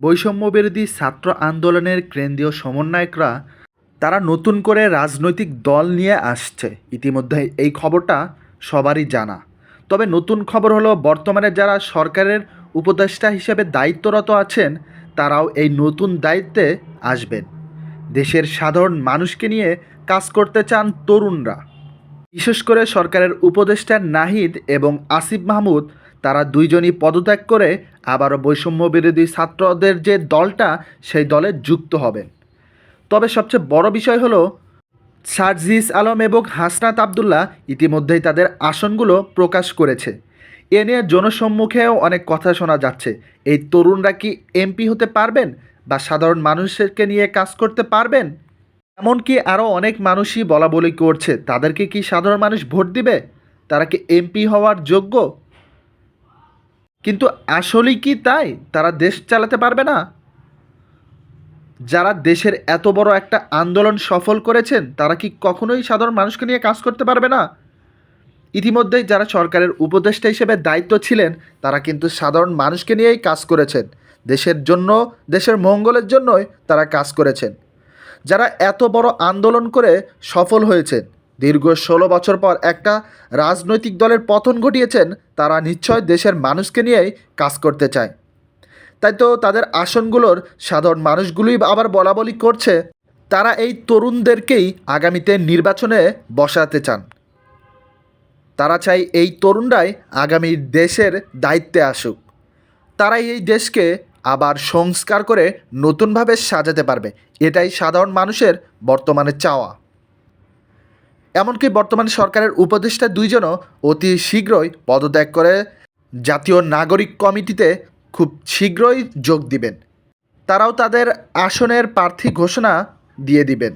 বৈষম্যবিরোধী ছাত্র আন্দোলনের কেন্দ্রীয় সমন্বয়করা তারা নতুন করে রাজনৈতিক দল নিয়ে আসছে। ইতিমধ্যে এই খবরটা সবারই জানা। তবে নতুন খবর হলো, বর্তমানে যারা সরকারের উপদেষ্টা হিসেবে দায়িত্বরত আছেন, তারাও এই নতুন দায়িত্বে আসবেন। দেশের সাধারণ মানুষকে নিয়ে কাজ করতে চান তরুণরা। বিশেষ করে সরকারের উপদেষ্টা নাহিদ এবং আসিফ মাহমুদ তারা দুইজনই পদত্যাগ করে আবারও বৈষম্য বিরোধী ছাত্রদের যে দলটা, সেই দলে যুক্ত হবেন। তবে সবচেয়ে বড় বিষয় হলো, সার্জিস আলম এবং হাসনাত আবদুল্লাহ ইতিমধ্যেই তাদের আসনগুলো প্রকাশ করেছে। এ নিয়ে জনসম্মুখেও অনেক কথা শোনা যাচ্ছে। এই তরুণরা কি এমপি হতে পারবেন বা সাধারণ মানুষকে নিয়ে কাজ করতে পারবেন? এমনকি আরও অনেক মানুষই বলা বলি করছে, তাদেরকে কি সাধারণ মানুষ ভোট দিবে? তারা কি এমপি হওয়ার যোগ্য? কিন্তু আসলেই কি তাই? তারা দেশ চালাতে পারবে না? যারা দেশের এত বড় একটা আন্দোলন সফল করেছেন, তারা কি কখনোই সাধারণ মানুষকে নিয়ে কাজ করতে পারবে না? ইতিমধ্যেই যারা সরকারের উপদেষ্টা হিসেবে দায়িত্ব ছিলেন, তারা কিন্তু সাধারণ মানুষকে নিয়েই কাজ করেছেন। দেশের জন্য, দেশের মঙ্গলের জন্যই তারা কাজ করেছেন। যারা এত বড় আন্দোলন করে সফল হয়েছেন দীর্ঘ ষোলো বছর পর একটা রাজনৈতিক দলের পতন ঘটিয়েছেন, তারা নিশ্চয় দেশের মানুষকে নিয়েই কাজ করতে চায়। তাই তো তাদের আসনগুলোর সাধারণ মানুষগুলোই আবার বলা বলি করছে, তারা এই তরুণদেরকেই আগামীতে নির্বাচনে বসাতে চান। তারা চাই এই তরুণরাই আগামী দেশের দায়িত্বে আসুক। তারাই এই দেশকে আবার সংস্কার করে নতুনভাবে সাজাতে পারবে। এটাই সাধারণ মানুষের বর্তমানে চাওয়া। এমনকি বর্তমান সরকারের উপদেষ্টা দুইজনও অতি শীঘ্রই পদত্যাগ করে জাতীয় নাগরিক কমিটিতে খুব শীঘ্রই যোগ দিবেন। তারাও তাদের আসনের প্রার্থী ঘোষণা দিয়ে দিবেন।